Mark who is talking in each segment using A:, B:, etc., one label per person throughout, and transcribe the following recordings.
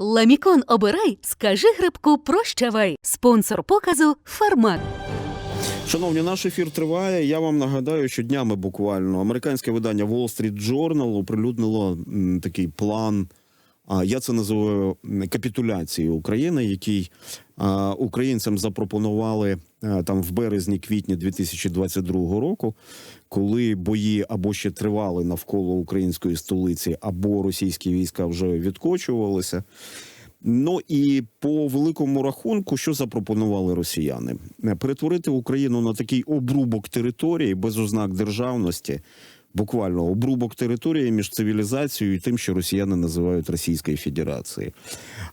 A: Ламікон обирай, скажи грибку прощавай. Спонсор показу Фармат.
B: Шановні, наш ефір триває. Я вам нагадаю, що днями буквально американське видання Wall Street Journal оприлюднило такий план. А я це називаю капітуляцією України, який українцям запропонували там в березні-квітні 2022 року, коли бої або ще тривали навколо української столиці, або російські війська вже відкочувалися. Ну і по великому рахунку, що запропонували росіяни? Е, Перетворити Україну на такий обрубок території без ознак державності, буквально обрубок території між цивілізацією і тим, що росіяни називають Російською Федерацією.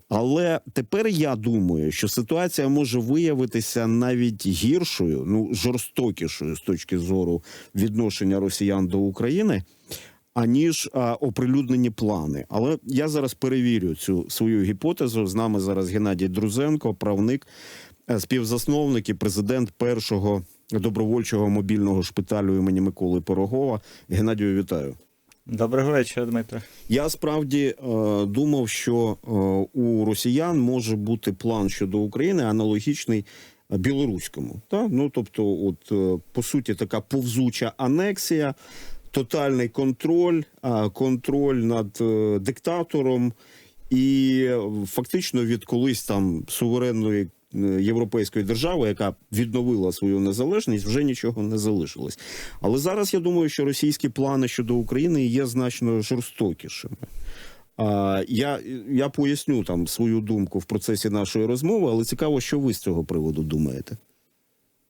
B: Але тепер я думаю, що ситуація може виявитися навіть гіршою, ну жорстокішою з точки зору відношення росіян до України аніж а, оприлюднені плани. Але я зараз перевірю цю свою гіпотезу. З нами зараз Геннадій Друзенко, правник, е, співзасновник і президент першого добровольчого мобільного шпиталю імені Миколи Пирогова. Геннадію, вітаю.
C: Доброго вечора, Дмитро.
B: Я справді е, думав, що е, у росіян може бути план щодо України аналогічний е, білоруському. Та? Ну, тобто, от е, по суті, така повзуча анексія, тотальний контроль, а, контроль над е, диктатором, і е, фактично від колись там суверенної е, європейської держави, яка відновила свою незалежність, вже нічого не залишилось. Але зараз я думаю, що російські плани щодо України є значно жорстокішими. А, я, я поясню там свою думку в процесі нашої розмови, але цікаво, що ви з цього приводу думаєте.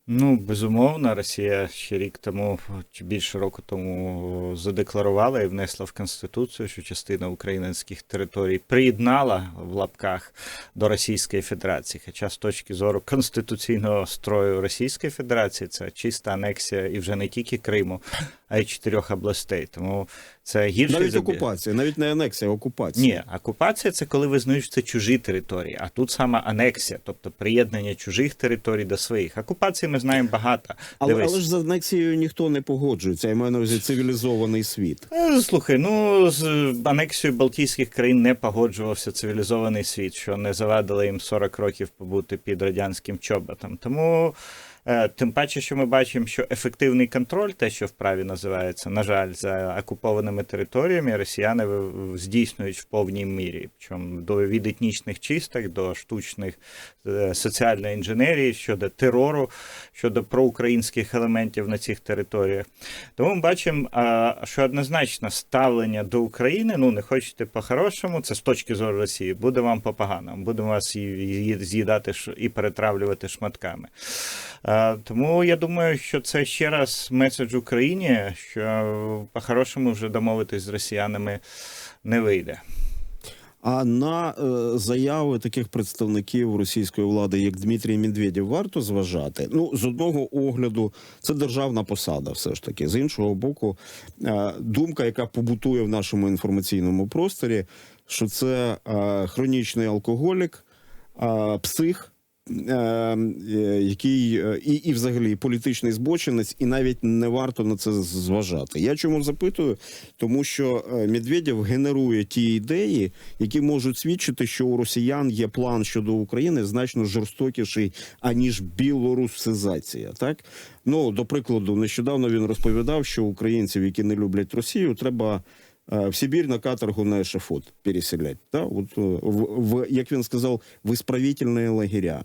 C: Ну, безумовно, Росія ще рік тому чи більше року тому задекларувала і внесла в Конституцію, що частина українських територій приєднала в лапках до Російської Федерації. Хоча з точки зору конституційного строю Російської Федерації це чиста анексія і вже не тільки Криму, а й чотирьох областей. Тому це гірше
B: Навіть окупація, навіть не анексія, а окупація.
C: Ні, окупація це коли визнають, що це чужі території, а тут саме анексія, тобто приєднання чужих територій до своїх. Окупації ми знаємо багато.
B: Але,
C: Дивись.
B: але ж з анексією ніхто не погоджується. Я маю на увазі цивілізований світ.
C: Е, Слухай, ну з анексією Балтійських країн не погоджувався цивілізований світ, що не завадило їм 40 років побути під радянським чоботом. Тому тим паче, що ми бачимо, що ефективний контроль, те, що вправі називається, на жаль, за окупованими територіями, росіяни в- в- здійснюють в повній мірі. Причому до від етнічних чисток до штучних е, соціальної інженерії щодо терору, щодо проукраїнських елементів на цих територіях. Тому ми бачимо, що однозначно ставлення до України, ну не хочете по-хорошому, це з точки зору Росії, буде вам по-поганому. Будемо вас з'їдати і перетравлювати шматками. А, Тому я думаю, що це ще раз меседж Україні, що по-хорошому вже домовитись з росіянами не вийде.
B: А на е, заяви таких представників російської влади, як Дмитрій Медведєв, варто зважати. Ну, з одного огляду, це державна посада, все ж таки. З іншого боку, е, думка, яка побутує в нашому інформаційному просторі, що це е, хронічний алкоголік, е, псих. Е, е, Який е, і, і взагалі політичний збочинець, і навіть не варто на це зважати. Я чому запитую? Тому що е, Медведєв генерує ті ідеї, які можуть свідчити, що у росіян є план щодо України значно жорстокіший аніж білорусизація. Так ну до прикладу, нещодавно він розповідав, що українців, які не люблять Росію, треба. В Сибір на каторгу на ешафот переселять. Да? От, в, в, як він сказав, в ісправітельні лагеря.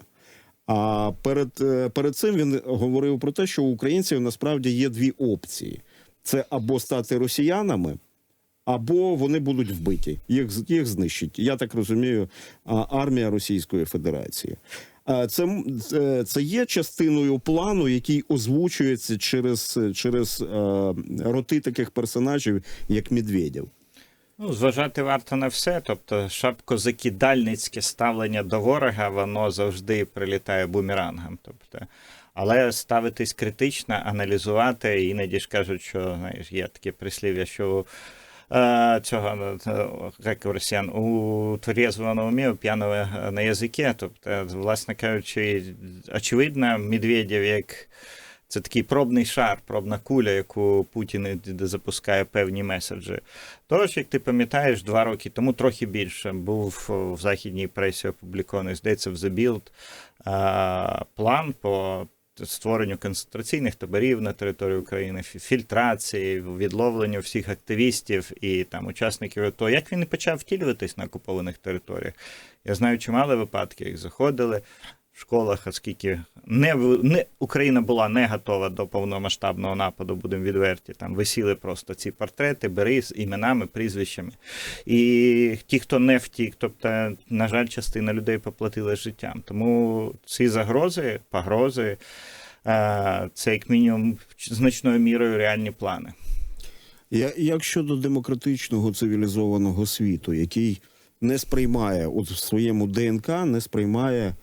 B: А перед, е, перед цим він говорив про те, що у українців насправді є дві опції: це або стати росіянами, або вони будуть вбиті. Їх, їх знищить. Я так розумію, армія Російської Федерації. Це, це, це є частиною плану, який озвучується через, через е, роти таких персонажів, як Медведєв.
C: Ну, зважати варто на все. Тобто, шапкозакидальницьке ставлення до ворога, воно завжди прилітає бумерангом. Тобто, але ставитись критично, аналізувати, іноді ж кажуть, що знаєш, є таке прислів'я, що е, цього е, як у росіян у трезвого на умі, у п'яного на язикі. Тобто, власне кажучи, очевидно, Медведєв як Це такий пробний шар, пробна куля, яку Путін запускає певні меседжі. Тож, як ти пам'ятаєш, два роки тому трохи більше був в західній пресі опублікований, здається, в The Bild, а, план по створенню концентраційних таборів на території України, фі- фільтрації, відловленню всіх активістів і там учасників АТО. Як він і почав втілюватись на окупованих територіях? Я знаю чимало випадків, як заходили школах, оскільки не, не Україна була не готова до повномасштабного нападу, будемо відверті. Там висіли просто ці портрети, бери з іменами, прізвищами. І ті, хто не втік, тобто, на жаль, частина людей поплатила життям. Тому ці загрози, погрози, е, це як мінімум значною мірою реальні плани.
B: Як щодо демократичного цивілізованого світу, який не сприймає от в своєму ДНК, не сприймає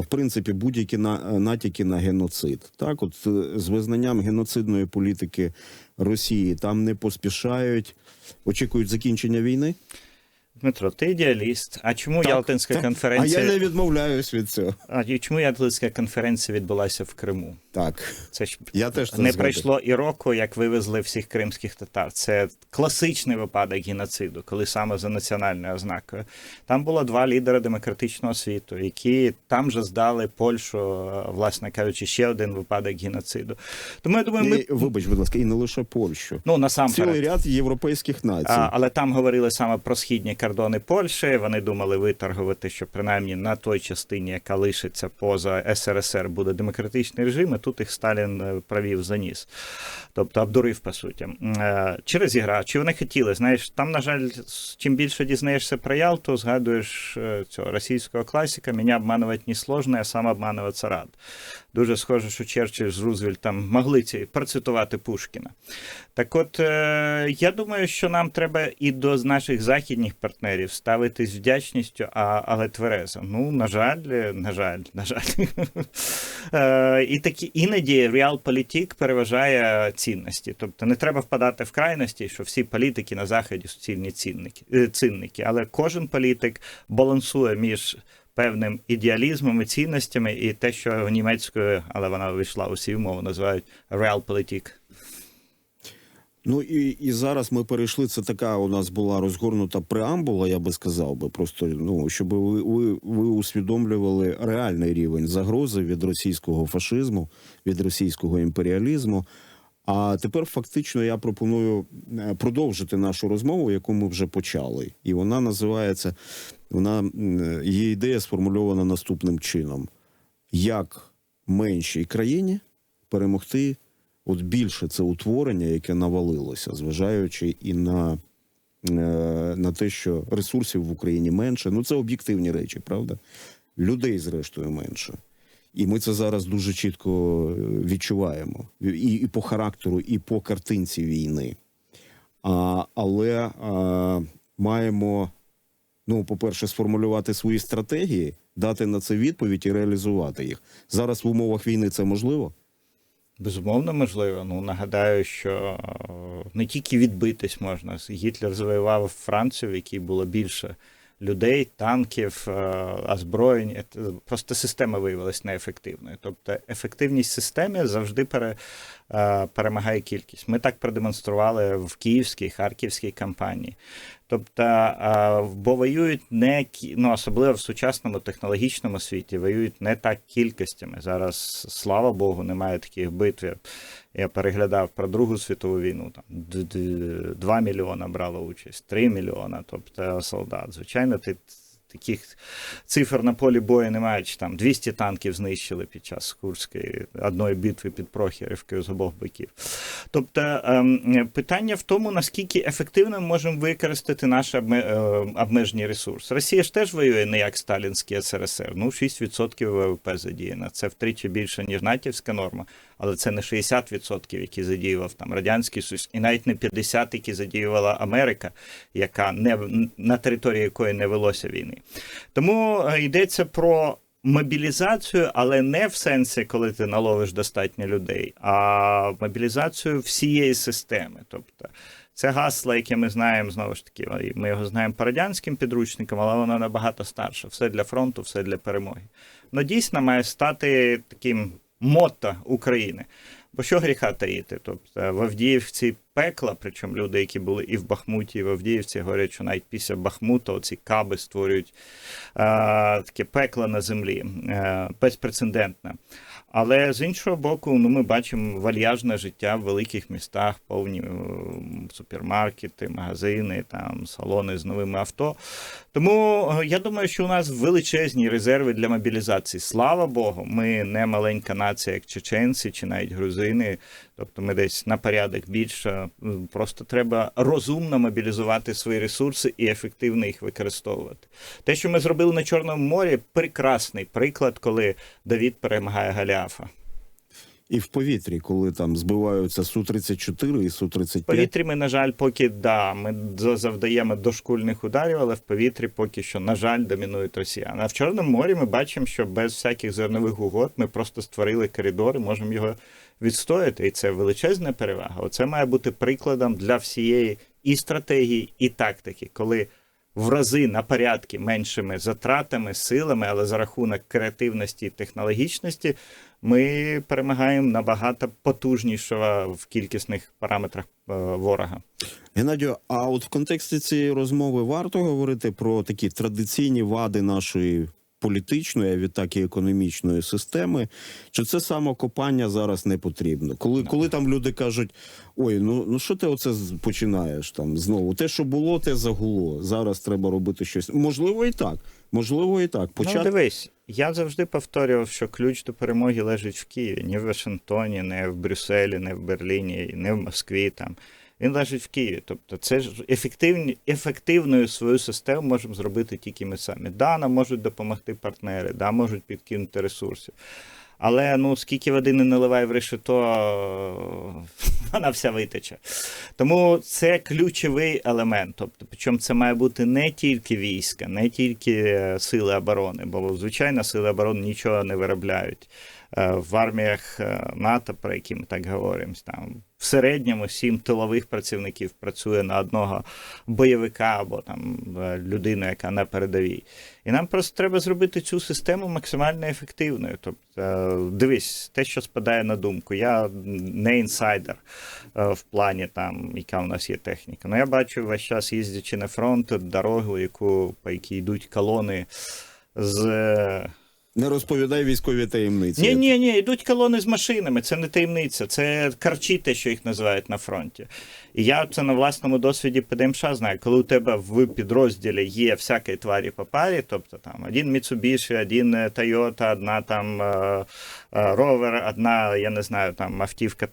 B: в принципі будь-які на, натяки на геноцид. Так, от е, з визнанням геноцидної політики Росії там не поспішають, очікують закінчення війни.
C: Дмитро, ти ідеаліст. А чому Ялтинська
B: так.
C: конференція?
B: А я не відмовляюсь від цього.
C: А і чому Ялтинська конференція відбулася в Криму?
B: Так,
C: Це ж
B: я теж
C: не
B: згоден.
C: пройшло і року, як вивезли всіх кримських татар. Це класичний випадок геноциду, коли саме за національною ознакою. Там було два лідери демократичного світу, які там же здали Польщу, власне кажучи, ще один випадок геноциду. Тому я думаю, ми
B: І, вибач, будь ласка, і не лише Польщу.
C: ну насамперед.
B: Цілий ряд європейських націй.
C: А, але там говорили саме про східні кордони Польщі. Вони думали виторгувати, що принаймні на той частині, яка лишиться поза СРСР, буде демократичний режим. І тут їх Сталін е, провів за ніс. Тобто обдурив по суті. Е, Чи чи вони хотіли? Знаєш, там, на жаль, чим більше дізнаєшся про Ялту, згадуєш е, цього російського класика, мене обманувати не сложно, я сам обмануватися рад. Дуже схоже, що Черчилль з Рузвельтом могли ці процитувати Пушкіна. Так от, е, я думаю, що нам треба і до наших західних партнерів ставитись вдячністю, а, але тверезо. Ну, на жаль, е, на жаль, на жаль. Е, і такі іноді реалполітик переважає цінності. Тобто не треба впадати в крайності, що всі політики на заході суцільні цінники, цінники, але кожен політик балансує між. Певним ідеалізмом і цінностями, і те, що німецькою, але вона вийшла усі умови, називають realpolitik.
B: Ну і, і зараз ми перейшли. Це така у нас була розгорнута преамбула, я би сказав би, просто ну щоб ви, ви, ви усвідомлювали реальний рівень загрози від російського фашизму, від російського імперіалізму. А тепер фактично я пропоную е, продовжити нашу розмову, яку ми вже почали, і вона називається. Вона її ідея сформульована наступним чином: як меншій країні перемогти от більше це утворення, яке навалилося, зважаючи і на, е, на те, що ресурсів в Україні менше. Ну це об'єктивні речі, правда? Людей, зрештою, менше. І ми це зараз дуже чітко е, відчуваємо і, і по характеру, і по картинці війни. А, але а, маємо, ну, по-перше, сформулювати свої стратегії, дати на це відповідь і реалізувати їх. Зараз в умовах війни це можливо.
C: Безумовно, можливо. Ну нагадаю, що е, не тільки відбитись можна. Гітлер завоював Францію, в якій було більше людей, танків, е, озброєнь. Е, Просто система виявилася неефективною. Тобто ефективність системи завжди пере, перемагає кількість. Ми так продемонстрували в Київській, Харківській кампанії. Тобто, бо воюють не ну, особливо в сучасному технологічному світі, воюють не так кількостями. Зараз, слава Богу, немає таких битв. Я переглядав про Другу світову війну. Там 2 мільйона брало участь, 3 мільйона, тобто солдат. Звичайно, ти таких цифр на полі бою немає, чи там 200 танків знищили під час Курської одної битви під Прохірівкою з обох боків. Тобто ем, питання в тому, наскільки ефективно ми можемо використати наш е, обмежені ресурси. Росія ж теж воює не як сталінський СРСР. Ну, 6% ВВП задіяно. Це втричі більше, ніж натівська норма, але це не 60%, які задіював там Радянський Союз, і навіть не 50%, які задіювала Америка, яка не на території якої не велося війни. Тому е, йдеться про мобілізацію, але не в сенсі, коли ти наловиш достатньо людей, а мобілізацію всієї системи. Тобто це гасло, яке ми знаємо знову ж таки. Ми його знаємо по радянським підручникам, але воно набагато старше. Все для фронту, все для перемоги. Ну дійсно має стати таким мотто України. Бо що гріха таїти? Тобто в Авдіївці пекла, причому люди, які були і в Бахмуті, і в Авдіївці, говорять, що навіть після Бахмута оці каби створюють а, таке пекло на землі, а, безпрецедентне. Але з іншого боку, ну ми бачимо вальяжне життя в великих містах, повні е, супермаркети, магазини, там салони з новими авто. Тому е, я думаю, що у нас величезні резерви для мобілізації. Слава Богу, ми не маленька нація, як чеченці чи навіть грузини. Тобто ми десь на порядок більше. Просто треба розумно мобілізувати свої ресурси і ефективно їх використовувати. Те, що ми зробили на Чорному морі, прекрасний приклад, коли Давід перемагає Галіафа.
B: І в повітрі, коли там збиваються Су-34 і
C: В
B: Су-35.
C: повітрі ми, на жаль, поки да, ми за- завдаємо дошкульних ударів, але в повітрі поки що, на жаль, домінують росіяни. А в Чорному морі ми бачимо, що без всяких зернових угод ми просто створили коридор і можемо його відстояти. І це величезна перевага. Оце має бути прикладом для всієї і стратегії, і тактики, коли в рази на порядки меншими затратами, силами, але за рахунок креативності і технологічності ми перемагаємо набагато потужнішого в кількісних параметрах е, ворога.
B: Геннадію, а от в контексті цієї розмови варто говорити про такі традиційні вади нашої політичної, а відтак і економічної системи. Чи це самокопання зараз не потрібно? Коли, коли там люди кажуть: ой, ну ну що ти оце починаєш там знову? Те, що було, те загуло. Зараз треба робити щось. Можливо, і так. Можливо, і так.
C: Ну, дивись, я завжди повторював, що ключ до перемоги лежить в Києві, ні в Вашингтоні, не в Брюсселі, не в Берліні, не в Москві. Там. Він лежить в Києві. Тобто, це ж ефективні, ефективною свою систему можемо зробити тільки ми самі. Да, нам можуть допомогти партнери, да, можуть підкинути ресурсів. Але ну скільки води не наливай в решето, вона вся витече. Тому це ключовий елемент. Тобто, причому це має бути не тільки війська, не тільки е, сили оборони, бо звичайно сили оборони нічого не виробляють. Е, В арміях е, НАТО, про які ми так говоримо, там в середньому сім тилових працівників працює на одного бойовика або там е, людину, яка на передовій. І нам просто треба зробити цю систему максимально ефективною. Тобто, е, дивись, те, що спадає на думку. Я не інсайдер е, в плані там, яка у нас є техніка. Ну я бачу весь час їздячи на фронт дорогу, яку по якій йдуть колони з. Е,
B: не розповідай військові таємниці.
C: ні, ні, ні, йдуть колони з машинами. Це не таємниця, це карчі, те, що їх називають на фронті. І я це на власному досвіді ПДМШ знаю. Коли у тебе в підрозділі є всякої тварі по парі, тобто там один Mitsubishi, один е, Toyota, одна там е, е, одна, я не знаю, там автівка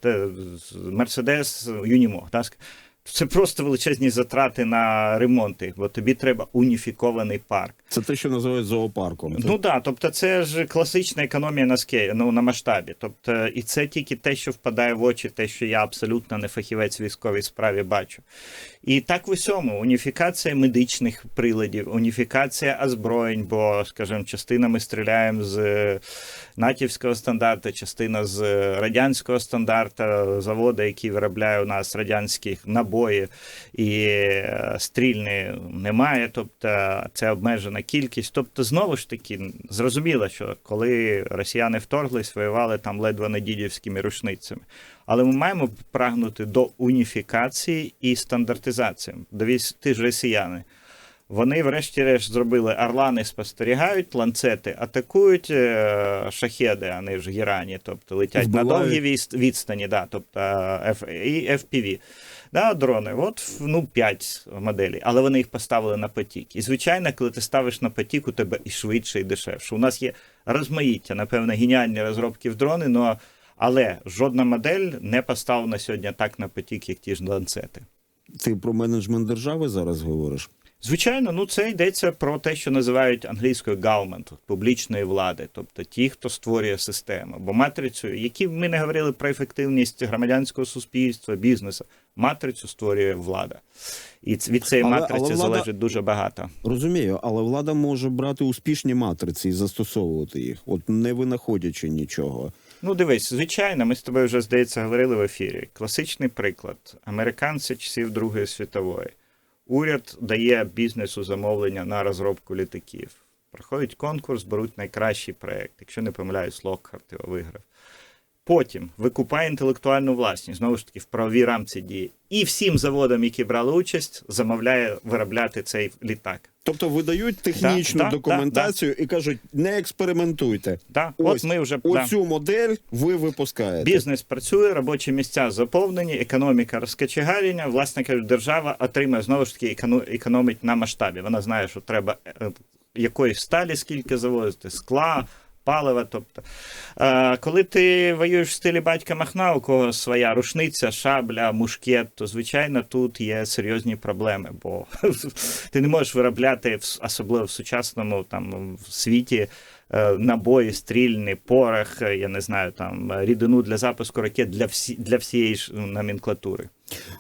C: Mercedes, Unimog, так? Це просто величезні затрати на ремонти, бо тобі треба уніфікований парк.
B: Це те, що називають зоопарком.
C: Ну так, да, тобто це ж класична економія на скелі, ну на масштабі. Тобто, і це тільки те, що впадає в очі, те, що я абсолютно не фахівець військовій справі бачу. І так в усьому уніфікація медичних приладів, уніфікація озброєнь, бо, скажімо, частина ми стріляємо з натівського стандарту, частина з е, радянського стандарту, заводу, який виробляє у нас радянських набої і е, стрільни немає. Тобто це обмежена кількість. Тобто, знову ж таки, зрозуміло, що коли росіяни вторглись, воювали там ледве не дідівськими рушницями. Але ми маємо прагнути до уніфікації і стандартизації. Дивіться, ти ж росіяни. Вони, врешті-решт, зробили орлани спостерігають, ланцети атакують, е, шахеди, вони ж гірані, тобто летять на довгі відстані, да, тобто е, F- і FPV. Да, дрони, от ну 5 моделей, але вони їх поставили на потік. І звичайно, коли ти ставиш на потік, у тебе і швидше, і дешевше. У нас є розмаїття, напевно, геніальні розробки в дрони, но, але жодна модель не поставлена сьогодні так на потік, як ті ж ланцети.
B: Ти про менеджмент держави зараз говориш.
C: Звичайно, ну це йдеться про те, що називають англійською government, публічної влади, тобто ті, хто створює систему. Бо матрицю, які ми не говорили про ефективність громадянського суспільства, бізнесу, матрицю створює влада. І від цієї
B: Але-
C: матриці
B: але влада-
C: залежить дуже багато.
B: Розумію, але влада може брати успішні матриці і застосовувати їх, от не винаходячи нічого.
C: Ну, дивись, звичайно, ми з тобою вже здається говорили в ефірі. Класичний приклад: американці часів Другої світової. Уряд дає бізнесу замовлення на розробку літаків. Проходить конкурс, беруть найкращий проект. Якщо не помиляюсь, Локхарт його виграв. Потім викупає інтелектуальну власність, знову ж таки, в правовій рамці діє. І всім заводам, які брали участь, замовляє виробляти цей літак.
B: Тобто видають технічну
C: Да, да,
B: документацію і кажуть, не експериментуйте.
C: Да,
B: Ось,
C: от ми вже да.
B: Модель ви випускаєте.
C: Бізнес працює, робочі місця заповнені, економіка розкачегарення. Власне кажуть, держава отримає знову ж таки еконо- економить на масштабі. Вона знає, що треба е, якоїсь сталі скільки завозити, скла. Палива, тобто, е, коли ти воюєш в стилі батька Махна, у кого своя рушниця, шабля, мушкет, то звичайно тут є серйозні проблеми, бо ти не можеш виробляти особливо в сучасному там в світі е, набої, стрільний, порох, е, я не знаю, там рідину для запуску ракет для всі для всієї ж номенклатури.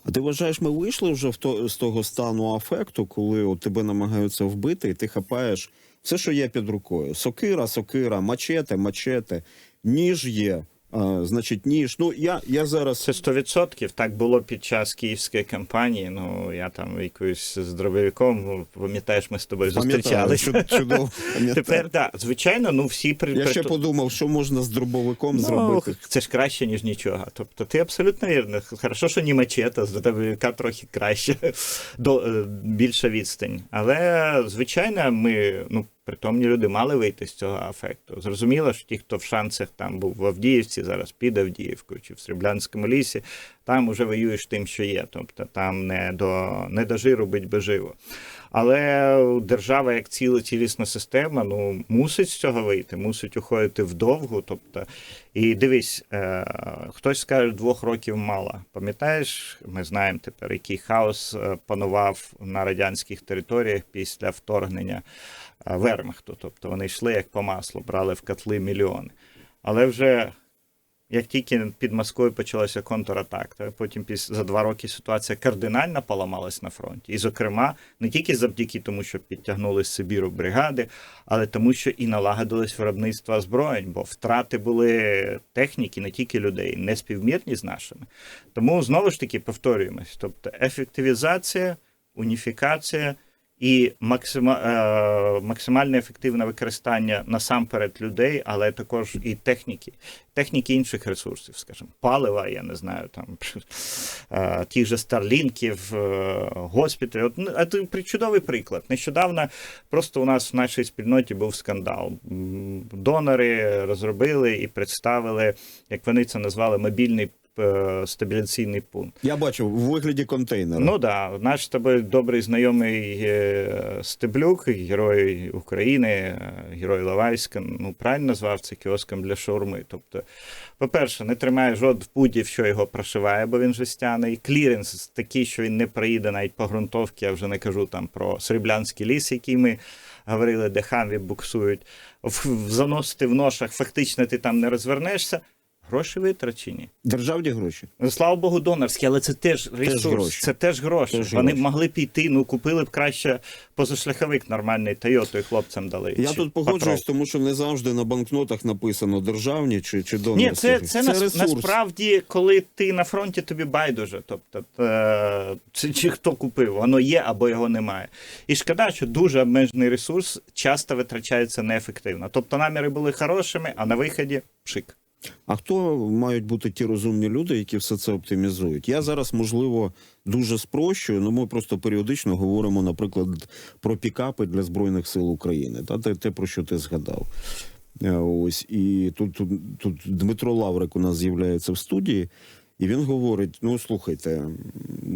B: А ти вважаєш, ми вийшли вже в то, з того стану афекту, коли от тебе намагаються вбити, і ти хапаєш все, що є під рукою: сокира, сокира, мачете, мачете, ніж є. А, значить, ніж. Ну я, я зараз
C: Це 100%. Так було під час київської кампанії. Ну я там якоюсь з дробовиком, ну, пам'ятаєш, ми з тобою зустрічалися.
B: чуд- чудово. пам'ятаю.
C: Тепер так, звичайно, ну всі при
B: Я ще подумав, що можна з дробовиком
C: Ну,
B: зробити.
C: це ж краще, ніж нічого. Тобто ти абсолютно вірно. Хорошо, що не мачета, з дробовика трохи краще, до, е, більша відстань. Але, звичайно, ми, ну, притомні люди мали вийти з цього афекту. Зрозуміло, що ті, хто в шансах там був в Авдіївці, зараз під Авдіївкою чи в Сріблянському лісі, там уже воюєш тим, що є. Тобто там не до, не до жиру бить би живо. Але держава, як ціла цілісна система, ну мусить з цього вийти, мусить уходити вдовгу. Тобто, і дивись, е, хтось скаже, двох років мало. Пам'ятаєш, ми знаємо тепер, який хаос е, панував на радянських територіях після вторгнення вермахту. Тобто вони йшли як по маслу, брали в котли мільйони. Але вже як тільки під Москвою почалася контратака, потім за два роки ситуація кардинально поламалась на фронті. І, зокрема, не тільки завдяки тому, що підтягнули з Сибіру бригади, але тому, що і налагодилось виробництво озброєнь, бо втрати були техніки, не тільки людей, не співмірні з нашими. Тому знову ж таки повторюємось: тобто ефективізація, уніфікація. І е, максимальне ефективне використання насамперед людей, але також і техніки, техніки інших ресурсів, скажімо, палива, я не знаю, там е, тих же старлінків, е, госпіталів. От, ну, це при- чудовий приклад. Нещодавно просто у нас в нашій спільноті був скандал. Донори розробили і представили, як вони це назвали, мобільний стабіляційний пункт.
B: Я бачив в вигляді контейнера.
C: Ну да, наш з тобою добрий знайомий е, Стеблюк, герой України, е, герой Лавайська, ну правильно назвав це кіоском для шаурми. Тобто, по-перше, не тримає жод в пуді, що його прошиває, бо він жестяний. Кліренс такий, що він не проїде навіть по ґрунтовці, я вже не кажу там про Сріблянський ліс, який ми говорили, де хамві буксують. Заносити в ношах, фактично ти там не розвернешся. Гроші витрачені.
B: Державні гроші.
C: Ну, Слава Богу, донорські, але це теж ресурс,
B: гроші.
C: це теж гроші.
B: Теж
C: Вони
B: гроші.
C: могли б йти, ну купили б краще позашляховик нормальний Тойоту і хлопцям дали.
B: Я тут погоджуюсь, тому що не завжди на банкнотах написано державні чи, чи донорські.
C: Ні, це, це, нас-
B: ресурс.
C: насправді, коли ти на фронті, тобі байдуже. Тобто, е, чи, чи хто купив, воно є або його немає. І шкода, що дуже обмежений ресурс часто витрачається неефективно. Тобто наміри були хорошими, а на виході пшик.
B: А хто мають бути ті розумні люди, які все це оптимізують? Я зараз, можливо, дуже спрощую, але ми просто періодично говоримо, наприклад, про пікапи для Збройних сил України. Та те, те про що ти згадав. Е, Ось і тут, тут, тут Дмитро Лаврик у нас з'являється в студії, і він говорить: ну слухайте,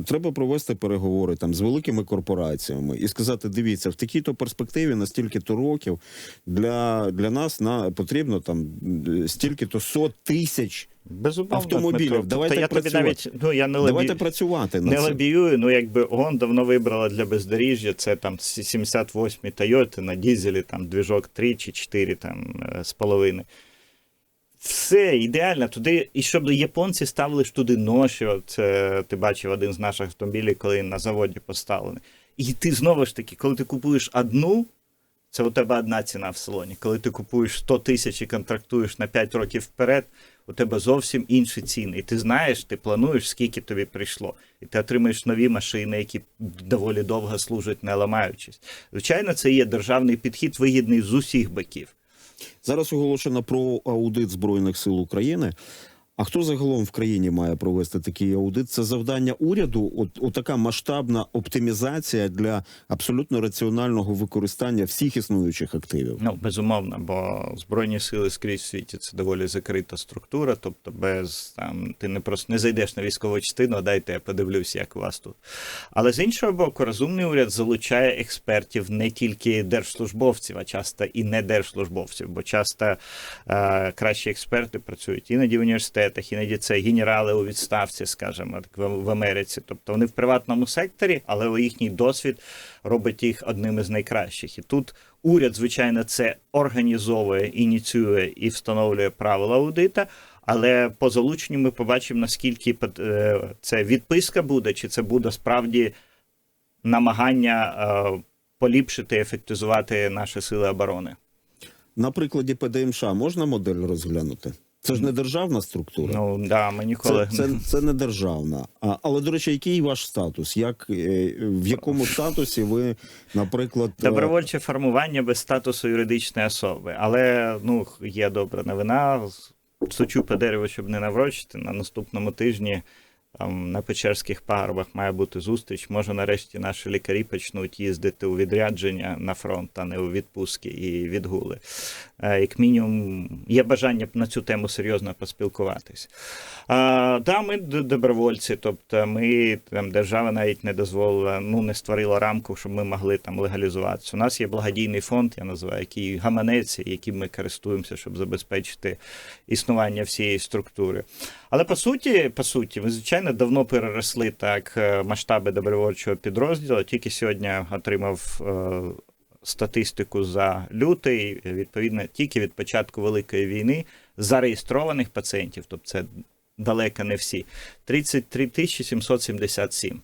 B: треба провести переговори там з великими корпораціями і сказати: дивіться, в такій-то перспективі на стільки-то років для, для нас на потрібно там е, стільки-то сот тисяч.
C: Безумовно,
B: Автомобілів.
C: Дмитро.
B: Давайте
C: Тобто я тобі
B: працювати.
C: навіть, ну, я не лобі...
B: Давайте працювати на
C: Не лобіюю, ну якби ООН давно вибрала для бездоріжжя, це там 78 Тойоти на дізелі, там двіжок 3 чи 4 там е, з половини. Все ідеально туди, і щоб японці ставили ж туди ноші. От, е, ти бачив один з наших автомобілів, коли на заводі поставлений. І ти знову ж таки, коли ти купуєш одну, це у тебе одна ціна в салоні. Коли ти купуєш 100 тисяч і контрактуєш на 5 років вперед, у тебе зовсім інші ціни. І ти знаєш, ти плануєш, скільки тобі прийшло. І ти отримаєш нові машини, які доволі довго служать, не ламаючись. Звичайно, це є державний підхід, вигідний з усіх боків.
B: Зараз оголошено про аудит Збройних сил України. А хто загалом в країні має провести такий аудит? Це завдання уряду. От, от така масштабна оптимізація для абсолютно раціонального використання всіх існуючих активів.
C: Ну, безумовно, бо Збройні сили скрізь в світі це доволі закрита структура, тобто без там ти не просто не зайдеш на військову частину, а дайте я подивлюся, як у вас тут. Але з іншого боку, розумний уряд залучає експертів не тільки держслужбовців, а часто і не держслужбовців, бо часто е, кращі експерти працюють іноді в університетах, іноді це генерали у відставці, скажімо, в Америці. Тобто вони в приватному секторі, але їхній досвід робить їх одним із найкращих. І тут уряд, звичайно, це організовує, ініціює і встановлює правила аудита. Але по залученню ми побачимо, наскільки е, це відписка буде, чи це буде справді намагання е, поліпшити, ефектизувати наші сили оборони.
B: На прикладі ПДМШ можна модель розглянути? Це ж не державна структура.
C: Ну да, ми ніколи
B: Це, це, це не державна. А, але, до речі, який ваш статус? Як, е, в якому статусі ви, наприклад, е,
C: добровольче формування без статусу юридичної особи. Але ну є добра новина. Сучу по дереву, щоб не наврочити. На наступному тижні там на Печерських пагорбах має бути зустріч. Може, нарешті наші лікарі почнуть їздити у відрядження на фронт, а не у відпустки і відгули. Е, Як мінімум, є бажання на цю тему серйозно поспілкуватись. А, да, ми добровольці, тобто ми там держава навіть не дозволила, ну не створила рамку, щоб ми могли там легалізуватися. У нас є благодійний фонд, я називаю, який гаманець, яким ми користуємося, щоб забезпечити існування всієї структури. Але по суті, по суті, ми звичайно давно переросли так е, масштаби добровольчого підрозділу. Тільки сьогодні отримав. е, Статистику за лютий, відповідно, тільки від початку Великої війни зареєстрованих пацієнтів, тобто це далеко не всі, 33 тисячі 777.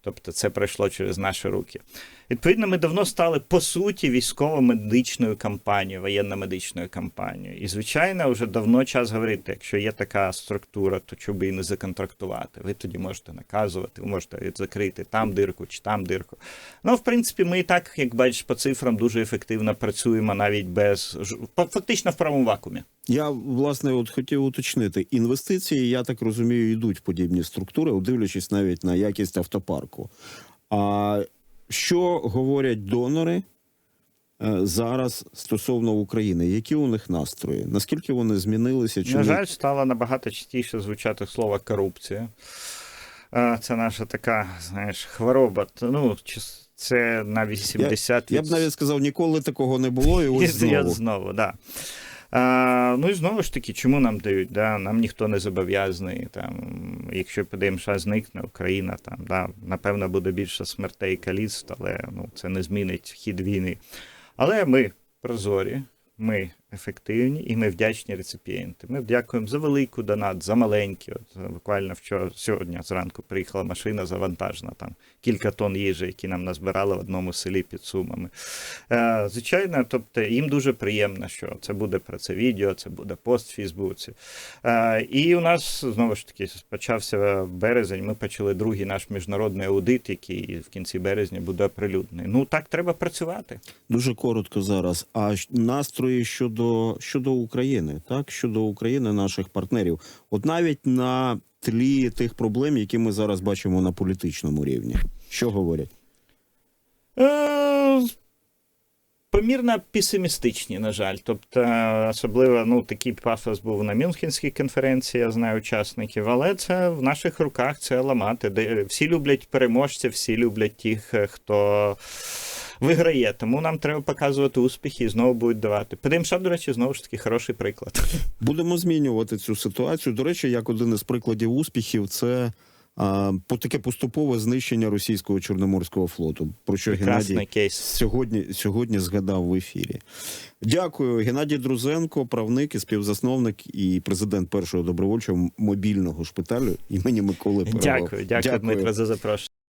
C: Тобто це пройшло через наші руки. Відповідно, ми давно стали по суті військово-медичною кампанією, воєнно-медичною кампанією. І, звичайно, вже давно час говорити, якщо є така структура, то чому б її не законтрактувати? Ви тоді можете наказувати, ви можете закрити там дирку чи там дирку. Ну, в принципі, ми і так, як бачиш, по цифрам дуже ефективно працюємо навіть без фактично в правому вакуумі.
B: Я власне от хотів уточнити інвестиції. Я так розумію, йдуть подібні структури, дивлячись навіть на якість автопарку. А що говорять донори е, зараз стосовно України? Які у них настрої? Наскільки вони змінилися? Чи
C: На жаль, стало набагато частіше звучати слово корупція. Е, Це наша така, знаєш, хвороба. Ну, це на 80%.
B: я б навіть сказав, ніколи такого не було, і ось
C: я
B: знову.
C: знову, да. А, ну і знову ж таки, чому нам дають? Да? Нам ніхто не зобов'язаний. Там, якщо ПДМШ зникне, Україна там, да, напевно, буде більше смертей і каліцтв, але ну, це не змінить хід війни. Але ми прозорі, ми ефективні і ми вдячні реципієнти. Ми дякуємо за велику донат, за маленькі. От буквально вчора сьогодні зранку приїхала машина завантажена, там кілька тонн їжі, які нам назбирали в одному селі під Сумами. Е, Звичайно, тобто їм дуже приємно, що це буде про це відео, це буде пост в Фейсбуці. Е, І у нас знову ж таки почався березень. Ми почали другий наш міжнародний аудит, який в кінці березня буде оприлюднений. Ну так треба працювати.
B: Дуже коротко зараз. А настрої щодо, щодо України, так щодо України, наших партнерів, от навіть на тлі тих проблем, які ми зараз бачимо на політичному рівні, що говорять?
C: Е, Помірно песимістичні, на жаль. Тобто, особливо ну, такий пафос був на Мюнхенській конференції, я знаю учасників, але це в наших руках це ламати. Всі люблять переможців, всі люблять тих, е, хто виграє. Тому нам треба показувати успіхи і знову будуть давати. ПДМШ, до речі, знову ж таки хороший приклад.
B: Будемо змінювати цю ситуацію. До речі, як один із прикладів успіхів, це а, по таке поступове знищення російського чорноморського флоту. Про що
C: Прекрасний
B: Геннадій
C: кейс.
B: сьогодні, сьогодні згадав в ефірі. Дякую, Геннадій Друзенко, правник і співзасновник і президент першого добровольчого мобільного шпиталю імені Миколи Пирогова.
C: Дякую, дякую, Дмитро, за запрошення.